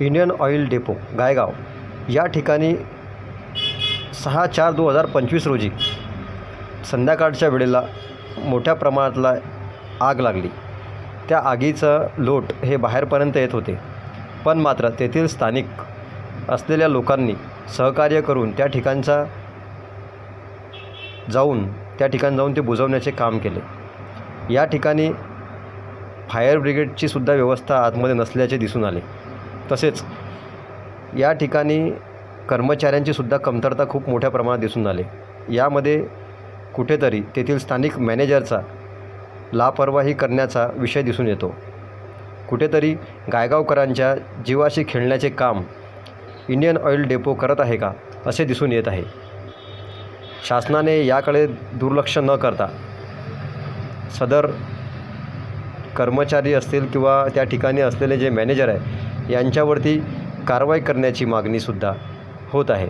Indian oil depot Gaigaon. या ठिकाणी सहा चार दोन हजार पंचवीस रोजी संध्याकाळच्या वेळेला मोठ्या प्रमाणातला आग लागली. त्या आगीचं लोट हे बाहेरपर्यंत येत होते. पण मात्र तेथील स्थानिक असलेल्या लोकांनी सहकार्य करून त्या ठिकाणचा जाऊन त्या ठिकाणी जाऊन ते बुजवण्याचे काम केले. या ठिकाणी फायर ब्रिगेडची सुद्धा व्यवस्था आतमध्ये नसल्याचे दिसून आले. तसेच या ठिकाणी कर्मचाऱ्यांची सुद्धा कमतरता खूप मोठ्या प्रमाणात दिसून आले. यामध्ये कुठेतरी तेथील स्थानिक मॅनेजरचा लापरवाही करण्याचा विषय दिसून येतो. कुठेतरी गायगावकरांच्या जीवाशी खेळण्याचे काम इंडियन ऑइल डेपो करत आहे का असे दिसून येत आहे. शासनाने याकडे दुर्लक्ष न करता सदर कर्मचारी असतील किंवा त्या ठिकाणी असलेले जे मॅनेजर आहे यांच्यावरती कारवाई करण्याची मागणीसुद्धा होत आहे.